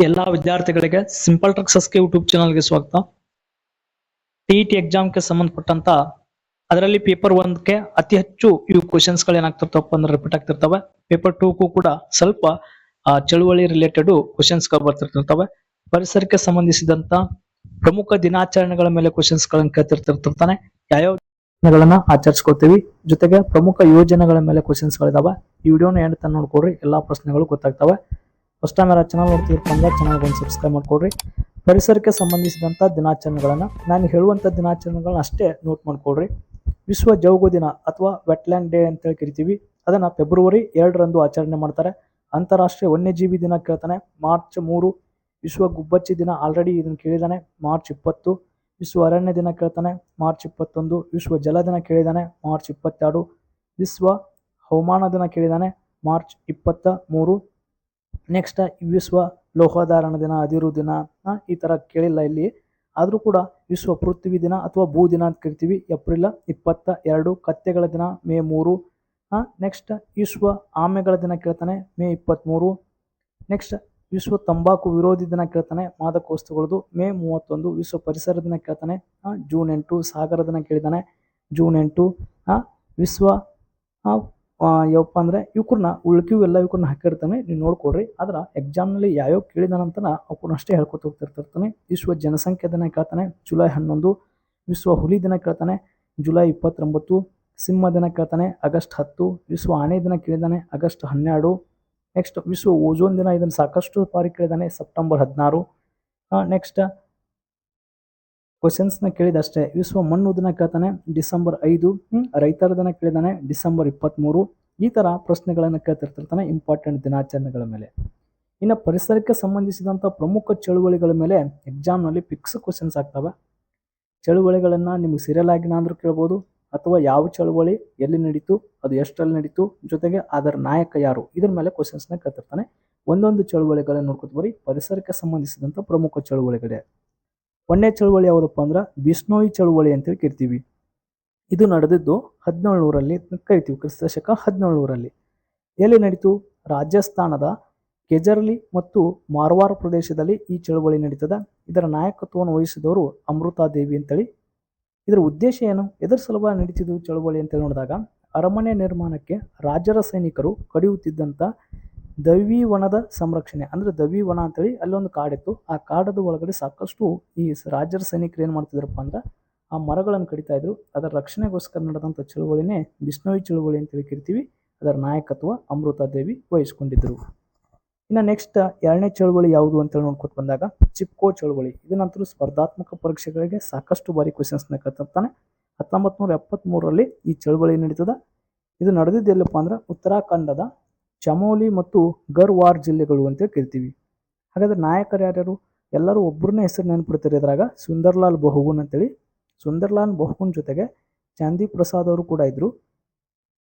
ಎಲ್ಲಾ ವಿದ್ಯಾರ್ಥಿಗಳಿಗೆ simple ಟ್ರಕ್ಸಸ್ಗೆ YouTube ಚಾನಲ್ಗೆ ಸ್ವಾಗತ. ಟಿಇಟಿ ಎಕ್ಸಾಮ್ಗೆ ಸಂಬಂಧಪಟ್ಟಂತ ಅದರಲ್ಲಿ ಪೇಪರ್ ಒಂದಕ್ಕೆ ಅತಿ ಹೆಚ್ಚು ಇವು ಕ್ವಶನ್ಸ್ಗಳು ಏನಾಗ್ತಿರ್ತಾವಪ್ಪ ಅಂದ್ರೆ ರಿಪೀಟ್ ಆಗ್ತಿರ್ತವೆ. ಪೇಪರ್ ಟೂಕ್ಕೂ ಕೂಡ ಸ್ವಲ್ಪ ಚಳುವಳಿ ರಿಲೇಟೆಡ್ ಕ್ವಶನ್ಸ್ಗಳು ಬರ್ತಿರ್ತಿರ್ತವೆ. ಪರಿಸರಕ್ಕೆ ಸಂಬಂಧಿಸಿದಂತ ಪ್ರಮುಖ ದಿನಾಚರಣೆಗಳ ಮೇಲೆ ಕ್ವಶನ್ಸ್ ಗಳನ್ನ ಕೇಳ್ತಿರ್ತಿರ್ತಾನೆ. ಯಾವ್ಯಾವ ದಿನಗಳನ್ನ ಆಚರಿಸ್ಕೊಳ್ತೀವಿ ಜೊತೆಗೆ ಪ್ರಮುಖ ಯೋಜನೆಗಳ ಮೇಲೆ ಕ್ವಶನ್ಸ್ ಗಳಿದಾವೆ. ಈ ವಿಡಿಯೋನ ಎಂಡ್ ತನ ನೋಡ್ಕೊಡ್ರಿ ಎಲ್ಲಾ ಪ್ರಶ್ನೆಗಳು ಗೊತ್ತಾಗ್ತವೆ. ಫಸ್ಟ್ ಟೈಮ್ ಯಾರು ಚಾನಲ್ ನೋಡ್ತಿದ್ರಪ್ಪ ಅಂದ್ರೆ ಚಾನಲ್ ಒಂದು ಸಬ್ಸ್ಕ್ರೈಬ್ ಮಾಡ್ಕೊಡ್ರಿ. ಪರಿಸರಕ್ಕೆ ಸಂಬಂಧಿಸಿದಂಥ ದಿನಾಚರಣೆಗಳನ್ನು ನಾನು ಹೇಳುವಂಥ ದಿನಾಚರಣೆಗಳನ್ನ ಅಷ್ಟೇ ನೋಟ್ ಮಾಡಿಕೊಡ್ರಿ. ವಿಶ್ವ ಜೌಗು ದಿನ ಅಥವಾ ವೆಟ್ಲ್ಯಾಂಡ್ ಡೇ ಅಂತ ಹೇಳಿ ಕರಿತೀವಿ. ಅದನ್ನು ಫೆಬ್ರವರಿ ಎರಡರಂದು ಆಚರಣೆ ಮಾಡ್ತಾರೆ. ಅಂತಾರಾಷ್ಟ್ರೀಯ ವನ್ಯಜೀವಿ ದಿನ ಕೇಳ್ತಾನೆ. ಮಾರ್ಚ್ ಮೂರು, ವಿಶ್ವ ಗುಬ್ಬಚ್ಚಿ ದಿನ ಆಲ್ರೆಡಿ ಇದನ್ನು ಕೇಳಿದ್ದಾನೆ ಮಾರ್ಚ್ ಇಪ್ಪತ್ತು, ವಿಶ್ವ ಅರಣ್ಯ ದಿನ ಕೇಳ್ತಾನೆ. ಮಾರ್ಚ್ ಇಪ್ಪತ್ತೊಂದು, ವಿಶ್ವ ಜಲ ದಿನ ಕೇಳಿದಾನೆ. ಮಾರ್ಚ್ ಇಪ್ಪತ್ತೆರಡು, ವಿಶ್ವ ಹವಾಮಾನ ದಿನ ಕೇಳಿದಾನೆ. ಮಾರ್ಚ್ ಇಪ್ಪತ್ತ ಮೂರು ನೆಕ್ಸ್ಟ್ ವಿಶ್ವ ಲೋಹಧಾರಣ ದಿನ, ಅದಿರು ದಿನ ಈ ಥರ ಕೇಳಿಲ್ಲ ಇಲ್ಲಿ. ಆದರೂ ಕೂಡ ವಿಶ್ವ ಪೃಥ್ವಿ ದಿನ ಅಥವಾ ಭೂ ದಿನ ಅಂತ ಕರಿತೀವಿ. ಏಪ್ರಿಲ್ ಇಪ್ಪತ್ತ ಎರಡು ಕತ್ತೆಗಳ ದಿನ, ಮೇ ಮೂರು ನೆಕ್ಸ್ಟ್ ವಿಶ್ವ ಆಮೆಗಳ ದಿನ ಕೇಳ್ತಾನೆ, ಮೇ ಇಪ್ಪತ್ತ್ಮೂರು ನೆಕ್ಸ್ಟ್ ವಿಶ್ವ ತಂಬಾಕು ವಿರೋಧಿ ದಿನ ಕೇಳ್ತಾನೆ ಮಾದಕ ವಸ್ತುಗಳದು ಮೇ ಮೂವತ್ತೊಂದು, ವಿಶ್ವ ಪರಿಸರ ದಿನ ಕೇಳ್ತಾನೆ ಜೂನ್ ಎಂಟು, ಸಾಗರ ದಿನ ಕೇಳಿದಾನೆ ಜೂನ್ ಎಂಟು ವಿಶ್ವ ಯಾವಪ್ಪ ಅಂದರೆ ಇವ್ಕನ್ನ ಉಳ್ಕಿವು ಎಲ್ಲ ಇವ್ಕನ್ನ ಹಾಕಿರ್ತಾನೆ, ನೀವು ನೋಡ್ಕೊಡ್ರಿ ಆದ್ರೆ ಎಕ್ಸಾಮ್ನಲ್ಲಿ ಯಾವ್ಯಾವ ಕೇಳಿದಾನಂತನ ಅವ್ಕನ್ನ ಅಷ್ಟೇ ಹೇಳ್ಕೊತ ಹೋಗ್ತಿರ್ತಿರ್ತಾನೆ. ವಿಶ್ವ ಜನಸಂಖ್ಯೆ ದಿನ ಕೇಳ್ತಾನೆ, ಜುಲೈ ಹನ್ನೊಂದು, ವಿಶ್ವ ಹುಲಿ ದಿನ ಕೇಳ್ತಾನೆ, ಜುಲೈ ಇಪ್ಪತ್ತೊಂಬತ್ತು, ಸಿಂಹ ದಿನ ಕೇಳ್ತಾನೆ, ಆಗಸ್ಟ್ ಹತ್ತು, ವಿಶ್ವ ಆನೆ ದಿನ ಕೇಳಿದಾನೆ, ಆಗಸ್ಟ್ ಹನ್ನೆರಡು ನೆಕ್ಸ್ಟ್ ವಿಶ್ವ ಓಜೋನ್ ದಿನ ಇದನ್ನು ಸಾಕಷ್ಟು ಬಾರಿ ಕೇಳಿದಾನೆ, ಸೆಪ್ಟೆಂಬರ್ ಹದಿನಾರು ನೆಕ್ಸ್ಟ್ ಕ್ವಶನ್ಸ್ನ ಕೇಳಿದಷ್ಟೇ ವಿಶ್ವ ಮಣ್ಣು ದಿನ ಕೇಳ್ತಾನೆ ಡಿಸೆಂಬರ್ ಐದು ರೈತರ ದಿನ ಕೇಳಿದಾನೆ ಡಿಸೆಂಬರ್ ಇಪ್ಪತ್ತ್ಮೂರು ಈ ತರ ಪ್ರಶ್ನೆಗಳನ್ನು ಕೇಳ್ತಿರ್ತಿರ್ತಾನೆ ಇಂಪಾರ್ಟೆಂಟ್ ದಿನಾಚರಣೆಗಳ ಮೇಲೆ. ಇನ್ನು ಪರಿಸರಕ್ಕೆ ಸಂಬಂಧಿಸಿದಂತ ಪ್ರಮುಖ ಚಳುವಳಿಗಳ ಮೇಲೆ ಎಕ್ಸಾಮ್ನಲ್ಲಿ ಫಿಕ್ಸ್ ಕ್ವಶನ್ಸ್ ಆಗ್ತವೆ. ಚಳುವಳಿಗಳನ್ನು ನಿಮ್ಗೆ ಸೀರಿಯಲ್ ಆಗಿ ಅಂದ್ರೂ ಕೇಳ್ಬೋದು ಅಥವಾ ಯಾವ ಚಳುವಳಿ ಎಲ್ಲಿ ನಡೀತು ಅದು ಎಷ್ಟರಲ್ಲಿ ನಡೀತು ಜೊತೆಗೆ ಅದರ ನಾಯಕ ಯಾರು ಇದ್ರ ಮೇಲೆ ಕ್ವಶನ್ಸ್ನ ಕೇಳ್ತಿರ್ತಾನೆ. ಒಂದೊಂದು ಚಳುವಳಿಗಳನ್ನ ನೋಡ್ಕೊತ ಬರೀ ಪರಿಸರಕ್ಕೆ ಸಂಬಂಧಿಸಿದಂತ ಪ್ರಮುಖ ಚಳುವಳಿಗಳೇ. ಒಂದನೇ ಚಳುವಳಿ ಯಾವುದಪ್ಪ ಅಂದ್ರೆ ಬಿಸ್ನೋಯಿ ಚಳುವಳಿ ಅಂತೇಳಿ ಕರಿತೀವಿ. ಇದು ನಡೆದಿದ್ದು ಹದಿನೇಳುನೂರಲ್ಲಿ ಕರಿತೀವಿ, ಕ್ರಿಸ್ತ ಶಕ ಹದಿನೇಳುನೂರಲ್ಲಿ. ಎಲ್ಲಿ ನಡೀತು? ರಾಜಸ್ಥಾನದ ಕೆಜರ್ಲಿ ಮತ್ತು ಮಾರ್ವಾರ್ ಪ್ರದೇಶದಲ್ಲಿ ಈ ಚಳುವಳಿ ನಡೀತದ. ಇದರ ನಾಯಕತ್ವವನ್ನು ವಹಿಸಿದವರು ಅಮೃತಾದೇವಿ ಅಂತೇಳಿ. ಇದರ ಉದ್ದೇಶ ಏನು? ಎದರ ಸಲುವಾಗಿ ನಡೀತಿದ್ದು ಚಳುವಳಿ ಅಂತೇಳಿ ನೋಡಿದಾಗ ಅರಮನೆ ನಿರ್ಮಾಣಕ್ಕೆ ರಾಜರ ಸೈನಿಕರು ಕಡಿಯುತ್ತಿದ್ದಂಥ ದವಿ ವನದ ಸಂರಕ್ಷಣೆ, ಅಂದ್ರೆ ದವಿ ವನ ಅಂತೇಳಿ ಅಲ್ಲೊಂದು ಕಾಡಿತ್ತು. ಆ ಕಾಡದ ಒಳಗಡೆ ಸಾಕಷ್ಟು ಈ ರಾಜರ ಸೈನಿಕರು ಏನು ಮಾಡ್ತಿದ್ರಪ್ಪ ಅಂದ್ರೆ ಆ ಮರಗಳನ್ನು ಕಡಿತಾ ಇದ್ರು. ಅದರ ರಕ್ಷಣೆಗೋಸ್ಕರ ನಡೆದಂಥ ಚಳುವಳಿನೇ ಬಿಷ್ಣೋಯಿ ಚಳುವಳಿ ಅಂತೇಳಿ ಕರಿತೀವಿ. ಅದರ ನಾಯಕತ್ವ ಅಮೃತಾದೇವಿ ವಹಿಸ್ಕೊಂಡಿದ್ದರು ಇನ್ನು ನೆಕ್ಸ್ಟ್ ಎರಡನೇ ಚಳುವಳಿ ಯಾವುದು ಅಂತೇಳಿ ನೋಡ್ಕೊತ ಬಂದಾಗ ಚಿಪ್ಕೋ ಚಳುವಳಿ. ಇದನ್ನಂತರೂ ಸ್ಪರ್ಧಾತ್ಮಕ ಪರೀಕ್ಷೆಗಳಿಗೆ ಸಾಕಷ್ಟು ಬಾರಿ ಕ್ವಶನ್ಸ್ನ ಕತ್ತಾನೆ ಹತ್ತೊಂಬತ್ತು ನೂರ ಎಪ್ಪತ್ತ್ಮೂರರಲ್ಲಿ ಈ ಚಳುವಳಿ ನಡೀತದ. ಇದು ನಡೆದಿದ್ದೆಲ್ಲಪ್ಪ ಅಂದ್ರೆ ಉತ್ತರಾಖಂಡದ ಚಮೋಲಿ ಮತ್ತು ಗರ್ವಾರ್ ಜಿಲ್ಲೆಗಳು ಅಂತ ಕರಿತೀವಿ ಹಾಗಾದ್ರೆ ನಾಯಕರು ಯಾರ್ಯಾರು? ಎಲ್ಲರೂ ಒಬ್ಬರನ್ನೇ ಹೆಸರು ನೆನ್ಪಿಡ್ತಾರೆ ಇದ್ರಾಗ. ಸುಂದರ್ಲಾಲ್ ಬಹುಗುನ್ ಅಂತೇಳಿ. ಸುಂದರ್ಲಾಲ್ ಬಹುಗುನ್ ಜೊತೆಗೆ ಚಾಂದಿ ಪ್ರಸಾದ್ ಅವರು ಕೂಡ ಇದ್ದರು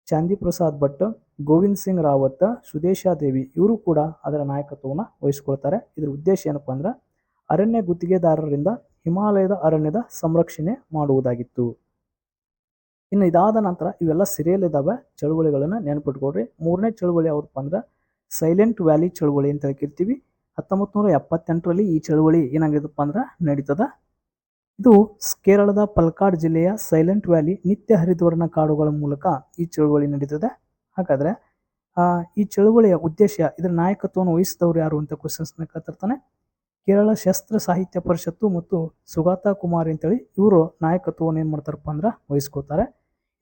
ಚಾಂದಿ ಪ್ರಸಾದ್ ಭಟ್, ಗೋವಿಂದ್ ಸಿಂಗ್ ರಾವತ್ ಸುದೇಶಾದೇವಿ ಇವರು ಕೂಡ ಅದರ ನಾಯಕತ್ವವನ್ನು ವಹಿಸ್ಕೊಳ್ತಾರೆ. ಇದ್ರ ಉದ್ದೇಶ ಏನಪ್ಪ ಅಂದ್ರೆ ಅರಣ್ಯ ಗುತ್ತಿಗೆದಾರರಿಂದ ಹಿಮಾಲಯದ ಅರಣ್ಯದ ಸಂರಕ್ಷಣೆ ಮಾಡುವುದಾಗಿತ್ತು. ಇನ್ನು ಇದಾದ ನಂತರ ಇವೆಲ್ಲ ಸಿರಿಯಲ್ ಇದ್ದಾವೆ ಚಳುವಳಿಗಳನ್ನು ನೆನಪಿಟ್ಕೊಳ್ರಿ. ಮೂರನೇ ಚಳುವಳಿ ಯಾವ್ದಪ್ಪ ಅಂದ್ರೆ ಸೈಲೆಂಟ್ ವ್ಯಾಲಿ ಚಳುವಳಿ ಅಂತ ಕರಿತೀವಿ ಹತ್ತೊಂಬತ್ತು ನೂರ ಎಪ್ಪತ್ತೆಂಟರಲ್ಲಿ ಈ ಚಳುವಳಿ ಏನಾಗಿದಪ್ಪ ಅಂದ್ರೆ ನಡೀತದ. ಇದು ಕೇರಳದ ಪಲ್ಕಾಡ್ ಜಿಲ್ಲೆಯ ಸೈಲೆಂಟ್ ವ್ಯಾಲಿ ನಿತ್ಯ ಹರಿದ್ವರ್ಣ ಕಾಡುಗಳ ಮೂಲಕ ಈ ಚಳುವಳಿ ನಡೀತದೆ. ಹಾಗಾದ್ರೆ ಈ ಚಳುವಳಿಯ ಉದ್ದೇಶ ಇದರ ನಾಯಕತ್ವವನ್ನು ವಹಿಸಿದವರು ಯಾರು ಅಂತ ಕ್ವಶನ್ಸ್ನ ಕೇಳ್ತಿರ್ತಾನೆ. ಕೇರಳ ಶಸ್ತ್ರ ಸಾಹಿತ್ಯ ಪರಿಷತ್ತು ಮತ್ತು ಸುಗಾತಾ ಕುಮಾರ್ ಅಂತೇಳಿ ಇವರು ನಾಯಕತ್ವವನ್ನು ಏನು ಮಾಡ್ತಾರಪ್ಪ ಅಂದ್ರೆ ವಹಿಸ್ಕೋತಾರೆ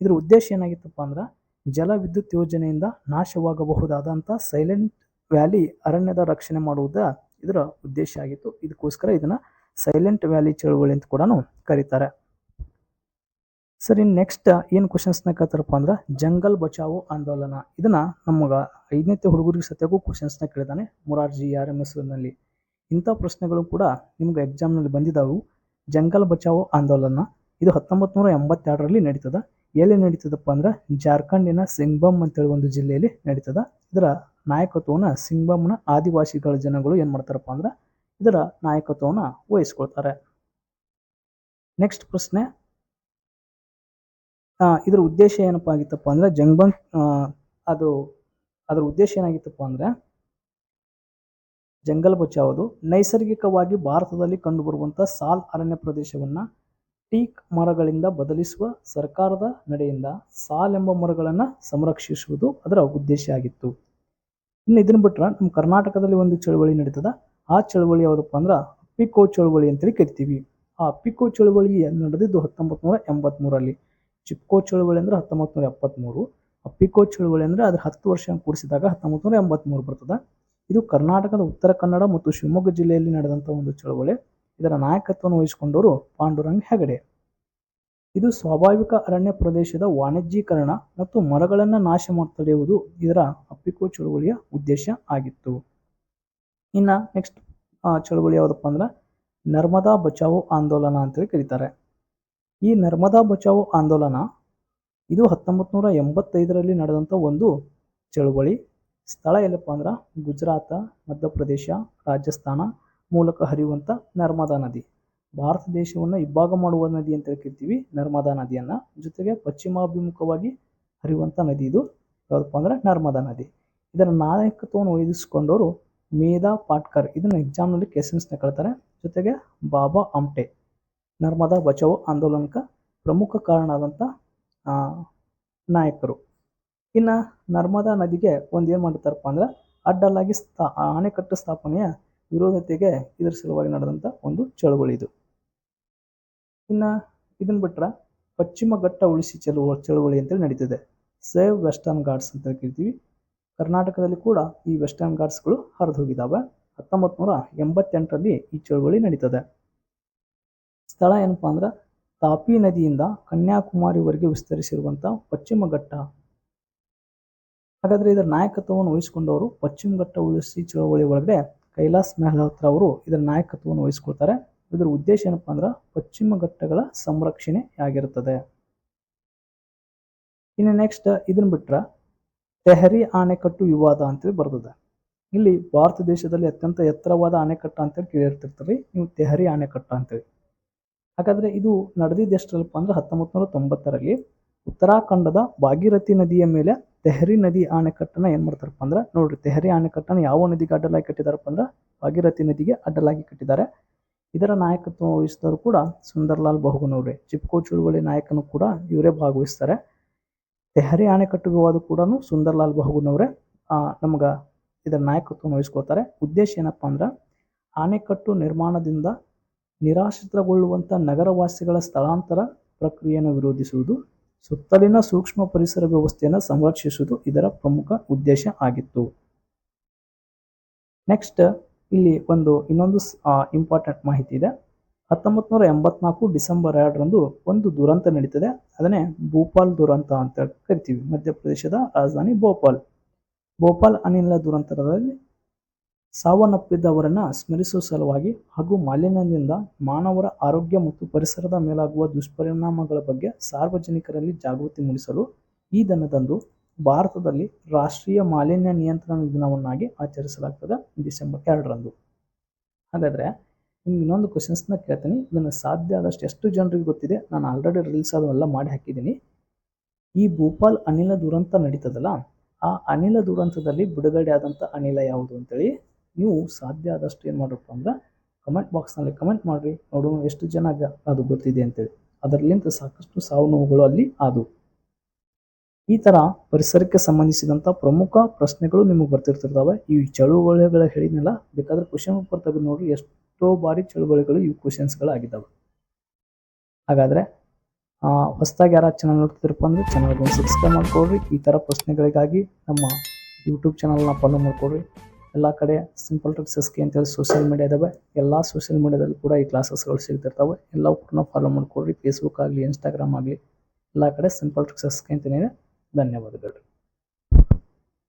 ಇದ್ರ ಉದ್ದೇಶ ಏನಾಗಿತ್ತಪ್ಪ ಅಂದ್ರೆ ಜಲ ವಿದ್ಯುತ್ ಯೋಜನೆಯಿಂದ ನಾಶವಾಗಬಹುದಾದಂಥ ಸೈಲೆಂಟ್ ವ್ಯಾಲಿ ಅರಣ್ಯದ ರಕ್ಷಣೆ ಮಾಡುವುದ ಇದರ ಉದ್ದೇಶ ಆಗಿತ್ತು. ಇದಕ್ಕೋಸ್ಕರ ಇದನ್ನ ಸೈಲೆಂಟ್ ವ್ಯಾಲಿ ಚಳುವಳಿ ಅಂತ ಕೂಡ ಕರೀತಾರೆ. ಸರಿ, ನೆಕ್ಸ್ಟ್ ಏನು ಕ್ವಶನ್ಸ್ನ ಕೇಳ್ತಾರಪ್ಪ ಅಂದ್ರೆ ಜಂಗಲ್ ಬಚಾವೋ ಆಂದೋಲನ. ಇದನ್ನ ನಮಗ ಐದನೇ ಹುಡುಗರಿಗೆ ಸತ್ಯಕ್ಕೂ ಕ್ವಶನ್ಸ್ನ ಕೇಳಿದಾನೆ ಮುರಾರ್ಜಿ ಆರ್ ಎಂ ಎಸ್ನಲ್ಲಿ. ಇಂಥ ಪ್ರಶ್ನೆಗಳು ಕೂಡ ನಿಮ್ಗೆ ಎಕ್ಸಾಮ್ನಲ್ಲಿ ಬಂದಿದ್ದಾವೆ ಜಂಗಲ್ ಬಚಾವೋ ಆಂದೋಲನ. ಇದು ಹತ್ತೊಂಬತ್ತು ನೂರ ಎಂಬತ್ತೆರಡರಲ್ಲಿ ನಡೀತದ. ಎಲ್ಲಿ ನಡೀತದಪ್ಪ ಅಂದ್ರೆ ಜಾರ್ಖಂಡಿನ ಸಿಂಗ್ಬಮ್ ಅಂತೇಳಿ ಒಂದು ಜಿಲ್ಲೆಯಲ್ಲಿ ನಡೀತದ. ಇದರ ನಾಯಕತ್ವವನ್ನು ಸಿಂಗ್ಬಮ್ನ ಆದಿವಾಸಿಗಳ ಜನಗಳು ಏನ್ ಮಾಡ್ತಾರಪ್ಪ ಅಂದ್ರೆ ಇದರ ನಾಯಕತ್ವವನ್ನು ವಹಿಸ್ಕೊಳ್ತಾರೆ. ನೆಕ್ಸ್ಟ್ ಪ್ರಶ್ನೆ. ಇದರ ಉದ್ದೇಶ ಏನಪ್ಪ ಆಗಿತ್ತಪ್ಪ ಅಂದ್ರೆ ಜಂಗ್ಬಂಗ್ ಅದು, ಅದರ ಉದ್ದೇಶ ಏನಾಗಿತ್ತಪ್ಪ ಅಂದ್ರೆ ಜಂಗಲ್ ಬಚಾವೋದು ನೈಸರ್ಗಿಕವಾಗಿ ಭಾರತದಲ್ಲಿ ಕಂಡುಬರುವಂಥ ಸಾಲ್ ಅರಣ್ಯ ಪ್ರದೇಶವನ್ನು ಟೀಕ್ ಮರಗಳಿಂದ ಬದಲಿಸುವ ಸರ್ಕಾರದ ನಡೆಯಿಂದ ಸಾಲ್ ಎಂಬ ಮರಗಳನ್ನು ಸಂರಕ್ಷಿಸುವುದು ಅದರ ಉದ್ದೇಶ ಆಗಿತ್ತು. ಇನ್ನು ಇದನ್ನು ಬಿಟ್ರೆ ನಮ್ಮ ಕರ್ನಾಟಕದಲ್ಲಿ ಒಂದು ಚಳವಳಿ ನಡೀತದ. ಆ ಚಳವಳಿ ಯಾವುದಪ್ಪ ಅಂದ್ರೆ ಅಪ್ಪಿಕೋ ಚಳವಳಿ ಅಂತೇಳಿ ಕರಿತೀವಿ. ಆ ಅಪ್ಪಿಕೋ ಚಳವಳಿ ನಡೆದಿದ್ದು ಹತ್ತೊಂಬತ್ತು ನೂರ ಎಂಬತ್ಮೂರಲ್ಲಿ. ಚಿಪ್ಕೋ ಚಳವಳಿ ಅಂದ್ರೆ ಹತ್ತೊಂಬತ್ತು ನೂರ ಎಪ್ಪತ್ತ್ಮೂರು ಅಪ್ಪಿಕೋ ಚಳವಳಿ ಅಂದ್ರೆ ಅದ್ರ ಹತ್ತು ವರ್ಷ ಕೂಡಿಸಿದಾಗ ಹತ್ತೊಂಬತ್ತು ನೂರ ಎಂಬತ್ತ್ಮೂರು ಬರ್ತದೆ. ಇದು ಕರ್ನಾಟಕದ ಉತ್ತರ ಕನ್ನಡ ಮತ್ತು ಶಿವಮೊಗ್ಗ ಜಿಲ್ಲೆಯಲ್ಲಿ ನಡೆದಂಥ ಒಂದು ಚಳವಳಿ. ಇದರ ನಾಯಕತ್ವವನ್ನು ವಹಿಸಿಕೊಂಡವರು ಪಾಂಡುರಂಗ್ ಹೆಗಡೆ. ಇದು ಸ್ವಾಭಾವಿಕ ಅರಣ್ಯ ಪ್ರದೇಶದ ವಾಣಿಜ್ಯೀಕರಣ ಮತ್ತು ಮರಗಳನ್ನು ನಾಶ ಮಾಡ್ತಡೆಯುವುದು ಇದರ ಅಪ್ಪಿಕೋ ಚಳುವಳಿಯ ಉದ್ದೇಶ ಆಗಿತ್ತು. ಇನ್ನ ನೆಕ್ಸ್ಟ್ ಚಳುವಳಿ ಯಾವುದಪ್ಪ ಅಂದ್ರೆ ನರ್ಮದಾ ಬಚಾವೋ ಆಂದೋಲನ ಅಂತೇಳಿ ಕರೀತಾರೆ. ಈ ನರ್ಮದಾ ಬಚಾವೋ ಆಂದೋಲನ ಇದು ಹತ್ತೊಂಬತ್ತು ನೂರ ಎಂಬತ್ತೈದರಲ್ಲಿ ನಡೆದಂಥ ಒಂದು ಚಳುವಳಿ. ಸ್ಥಳ ಎಲ್ಲಪ್ಪ ಅಂದ್ರೆ ಗುಜರಾತ, ಮಧ್ಯಪ್ರದೇಶ, ರಾಜಸ್ಥಾನ ಮೂಲಕ ಹರಿಯುವಂಥ ನರ್ಮದಾ ನದಿ. ಭಾರತ ದೇಶವನ್ನು ಇಬ್ಬಾಗ ಮಾಡುವ ನದಿ ಅಂತ ಕರಿತೀವಿ ನರ್ಮದಾ ನದಿಯನ್ನು. ಜೊತೆಗೆ ಪಶ್ಚಿಮಾಭಿಮುಖವಾಗಿ ಹರಿಯುವಂಥ ನದಿ ಇದು. ಯಾವುದಪ್ಪ ಅಂದ್ರೆ ನರ್ಮದಾ ನದಿ. ಇದರ ನಾಯಕತ್ವವನ್ನು ವಹಿಸಿಕೊಂಡವರು ಮೇಧಾ ಪಾಟ್ಕರ್. ಇದನ್ನು ಎಕ್ಸಾಮ್ನಲ್ಲಿ ಕ್ವೆಶನ್ಸ್ನ ಕಳ್ತಾರೆ. ಜೊತೆಗೆ ಬಾಬಾ ಆಮ್ಟೆ ನರ್ಮದಾ ಬಚಾವೋ ಆಂದೋಲನಕ್ಕೆ ಪ್ರಮುಖ ಕಾರಣ ಆದಂಥ ನಾಯಕರು. ಇನ್ನು ನರ್ಮದಾ ನದಿಗೆ ಒಂದು ಏನು ಮಾಡ್ತಾರಪ್ಪ ಅಂದ್ರೆ ಅಡ್ಡಲಾಗಿ ಸ್ಥಾ ಅಣೆಕಟ್ಟು ಸ್ಥಾಪನೆಯ ವಿರೋಧತೆಗೆ ಇದರ ಸಲುವಾಗಿ ನಡೆದಂಥ ಒಂದು ಚಳುವಳಿ ಇದು. ಇನ್ನು ಇದನ್ನು ಬಿಟ್ರೆ ಪಶ್ಚಿಮ ಘಟ್ಟ ಉಳಿಸಿ ಚಳುವ ಚಳುವಳಿ ಅಂತೇಳಿ ನಡೀತದೆ. ಸೇವ್ ವೆಸ್ಟರ್ನ್ ಗಾರ್ಡ್ಸ್ ಅಂತ ಕರಿತೀವಿ. ಕರ್ನಾಟಕದಲ್ಲಿ ಕೂಡ ಈ ವೆಸ್ಟರ್ನ್ ಗಾರ್ಡ್ಸ್ಗಳು ಹರಿದು ಹೋಗಿದ್ದಾವೆ ಹತ್ತೊಂಬತ್ತು ನೂರ ಎಂಬತ್ತೆಂಟರಲ್ಲಿ ಈ ಚಳುವಳಿ ನಡೀತದೆ. ಸ್ಥಳ ಏನಪ್ಪಾ ಅಂದ್ರೆ ತಾಪಿ ನದಿಯಿಂದ ಕನ್ಯಾಕುಮಾರಿವರೆಗೆ ವಿಸ್ತರಿಸಿರುವಂಥ ಪಶ್ಚಿಮ ಘಟ್ಟ ಹಾಗಾದ್ರೆ ಇದರ ನಾಯಕತ್ವವನ್ನು ವಹಿಸಿಕೊಂಡವರು ಪಶ್ಚಿಮ ಘಟ್ಟ ಉಳಿಸಿ ಚಳವಳಿ ಒಳಗಡೆ ಕೈಲಾಸ್ ಮೆಹ್ಲೋತ್ರ ಅವರು ಇದರ ನಾಯಕತ್ವವನ್ನು ವಹಿಸಿಕೊಳ್ತಾರೆ. ಇದರ ಉದ್ದೇಶ ಏನಪ್ಪಾ ಅಂದ್ರೆ ಪಶ್ಚಿಮ ಘಟ್ಟಗಳ ಸಂರಕ್ಷಣೆ ಆಗಿರುತ್ತದೆ. ಇನ್ನು ನೆಕ್ಸ್ಟ್ ಇದನ್ನ ಬಿಟ್ರೆ ತೆಹರಿ ಆಣೆಕಟ್ಟು ವಿವಾದ ಅಂತೇಳಿ ಬರ್ತದೆ ಇಲ್ಲಿ ಭಾರತ ದೇಶದಲ್ಲಿ ಅತ್ಯಂತ ಎತ್ತರವಾದ ಅಣೆಕಟ್ಟು ಅಂತೇಳಿ ಕೇಳಿರ್ತಿರ್ತೀರಿ. ನೀವು ತೆಹರಿ ಅಣೆಕಟ್ಟು ಅಂತೇಳಿ. ಹಾಗಾದ್ರೆ ಇದು ನಡೆದಿದ್ದೆಷ್ಟರಲ್ಲಪ್ಪ ಅಂದ್ರೆ ಹತ್ತೊಂಬತ್ತು ನೂರ ತೊಂಬತ್ತರಲ್ಲಿ ಉತ್ತರಾಖಂಡದ ಭಾಗೀರಥಿ ನದಿಯ ಮೇಲೆ ತೆಹರಿ ನದಿ ಅಣೆಕಟ್ಟನ್ನು ಏನು ಮಾಡ್ತಾರಪ್ಪ ಅಂದ್ರೆ, ನೋಡ್ರಿ ತೆಹರಿ ಅಣೆಕಟ್ಟನ್ನು ಯಾವ ನದಿಗೆ ಅಡ್ಡಲಾಗಿ ಕಟ್ಟಿದಾರಪ್ಪ ಅಂದ್ರೆ, ಭಾಗೀರಥಿ ನದಿಗೆ ಅಡ್ಡಲಾಗಿ ಕಟ್ಟಿದ್ದಾರೆ. ಇದರ ನಾಯಕತ್ವ ವಹಿಸಿದವರು ಕೂಡ ಸುಂದರ್ಲಾಲ್ ಬಹುಗುನವ್ರೆ ಚಿಪ್ಕೋ ಚಳುವಳಿ ನಾಯಕನು ಕೂಡ ಇವರೇ ಭಾಗವಹಿಸ್ತಾರೆ. ತೆಹರಿ ಅಣೆಕಟ್ಟು ವಿವಾದ ಕೂಡ ಸುಂದರ್ಲಾಲ್ ಬಹುಗುನವ್ರೆ ನಮ್ಗೆ ಇದರ ನಾಯಕತ್ವ ವಹಿಸ್ಕೊಳ್ತಾರೆ. ಉದ್ದೇಶ ಏನಪ್ಪ ಅಂದ್ರೆ ಅಣೆಕಟ್ಟು ನಿರ್ಮಾಣದಿಂದ ನಿರಾಶ್ರಿತಗೊಳ್ಳುವಂಥ ನಗರವಾಸಿಗಳ ಸ್ಥಳಾಂತರ ಪ್ರಕ್ರಿಯೆಯನ್ನು ವಿರೋಧಿಸುವುದು. ಸುತ್ತಲಿನ ಸೂಕ್ಷ್ಮ ಪರಿಸರ ವ್ಯವಸ್ಥೆಯನ್ನು ಸಂರಕ್ಷಿಸುವುದು ಇದರ ಪ್ರಮುಖ ಉದ್ದೇಶ ಆಗಿತ್ತು. ನೆಕ್ಸ್ಟ್ ಇಲ್ಲಿ ಒಂದು ಇನ್ನೊಂದು ಇಂಪಾರ್ಟೆಂಟ್ ಮಾಹಿತಿ ಇದೆ. ಹತ್ತೊಂಬತ್ತು ನೂರ ಎಂಬತ್ನಾಲ್ಕು ಡಿಸೆಂಬರ್ ಎರಡರಂದು ಒಂದು ದುರಂತ ನಡೀತದೆ. ಅದನ್ನೇ ಭೋಪಾಲ್ ದುರಂತ ಅಂತ ಕರಿತೀವಿ. ಮಧ್ಯಪ್ರದೇಶದ ರಾಜಧಾನಿ ಭೋಪಾಲ್. ಭೋಪಾಲ್ ಅನಿಲ ದುರಂತದಲ್ಲಿ ಸಾವನ್ನಪ್ಪಿದ್ದವರನ್ನ ಸ್ಮರಿಸುವ ಸಲುವಾಗಿ ಹಾಗೂ ಮಾಲಿನ್ಯದಿಂದ ಮಾನವರ ಆರೋಗ್ಯ ಮತ್ತು ಪರಿಸರದ ಮೇಲಾಗುವ ದುಷ್ಪರಿಣಾಮಗಳ ಬಗ್ಗೆ ಸಾರ್ವಜನಿಕರಲ್ಲಿ ಜಾಗೃತಿ ಮೂಡಿಸಲು ಈ ದಿನದಂದು ಭಾರತದಲ್ಲಿ ರಾಷ್ಟ್ರೀಯ ಮಾಲಿನ್ಯ ನಿಯಂತ್ರಣ ದಿನವನ್ನಾಗಿ ಆಚರಿಸಲಾಗ್ತದೆ ಡಿಸೆಂಬರ್ ಎರಡರಂದು. ಹಾಗಾದ್ರೆ ನಿಮ್ಗೆ ಇನ್ನೊಂದು ಕ್ವಶನ್ಸ್ನ ಕೇಳ್ತೀನಿ. ಇದನ್ನು ಸಾಧ್ಯ ಆದಷ್ಟು ಎಷ್ಟು ಜನರಿಗೆ ಗೊತ್ತಿದೆ? ನಾನು ಆಲ್ರೆಡಿ ರೀಲ್ಸ್ ಅದನ್ನೆಲ್ಲ ಮಾಡಿ ಹಾಕಿದ್ದೀನಿ. ಈ ಭೂಪಾಲ್ ಅನಿಲ ದುರಂತ ನಡೀತದಲ್ಲ, ಆ ಅನಿಲ ದುರಂತದಲ್ಲಿ ಬಿಡುಗಡೆ ಆದಂಥ ಅನಿಲ ಯಾವುದು ಅಂತೇಳಿ? ನೀವು ಸಾಧ್ಯ ಆದಷ್ಟು ಏನು ಮಾಡ್ರಪ್ಪ ಅಂದ್ರೆ ಕಮೆಂಟ್ ಬಾಕ್ಸ್ನಲ್ಲಿ ಕಮೆಂಟ್ ಮಾಡಿರಿ. ನೋಡೋಣ ಎಷ್ಟು ಜನ ಅದು ಗೊತ್ತಿದೆ ಅಂತೇಳಿ. ಅದರಲ್ಲಿಂದ ಸಾಕಷ್ಟು ಸಾವು ನೋವುಗಳು ಅಲ್ಲಿ ಆದವು ಈ ಥರ ಪರಿಸರಕ್ಕೆ ಸಂಬಂಧಿಸಿದಂಥ ಪ್ರಮುಖ ಪ್ರಶ್ನೆಗಳು ನಿಮಗೆ ಬರ್ತಿರ್ತಿರ್ತಾವೆ. ಈ ಚಳುವಳಿಗಳ ಹೇಳಿದ್ನಲ್ಲ, ಬೇಕಾದ್ರೆ ಕ್ವಶನ್ ಪೇಪರ್ ತೆಗೆದು ನೋಡ್ರಿ. ಎಷ್ಟೋ ಬಾರಿ ಚಳುವಳಿಗಳು ಇವು ಕ್ವಶನ್ಸ್ಗಳಾಗಿದ್ದಾವೆ ಹಾಗಾದರೆ ಹೊಸದಾಗಿ ಯಾರು ಚಾನಲ್ ನೋಡ್ತಿದ್ರಪ್ಪ ಅಂದರೆ ಚಾನಲ್ಗೆ ಸಬ್ಸ್ಕ್ರೈಬ್ ಮಾಡ್ಕೊಳ್ರಿ. ಈ ಥರ ಪ್ರಶ್ನೆಗಳಿಗಾಗಿ ನಮ್ಮ ಯೂಟ್ಯೂಬ್ ಚಾನಲ್ನ ಫಾಲೋ ಮಾಡ್ಕೊಳ್ರಿ. ಎಲ್ಲ ಕಡೆ ಸಿಂಪಲ್ ಟ್ರಿಕ್ಸ್ ಎಸ್ಕೆ ಅಂತೇಳಿ ಸೋಷಿಯಲ್ ಮೀಡಿಯಾ ಇದಾವೆ ಎಲ್ಲ ಸೋಷಿಯಲ್ ಮೀಡಿಯಾದಲ್ಲಿ ಕೂಡ ಈ ಕ್ಲಾಸಸ್ಗಳು ಸಿಗ್ತಿರ್ತಾವೆ. ಎಲ್ಲ ಕೂಡ ಫಾಲೋ ಮಾಡ್ಕೊಳ್ಳಿ ಫೇಸ್ಬುಕ್ ಆಗಲಿ ಇನ್ಸ್ಟಾಗ್ರಾಮ್ ಆಗಲಿ, ಎಲ್ಲ ಕಡೆ ಸಿಂಪಲ್ ಟ್ರಿಕ್ಸ್ ಎಸ್ಕೆ ಅಂತಲೇ ಧನ್ಯವಾದಗಳು.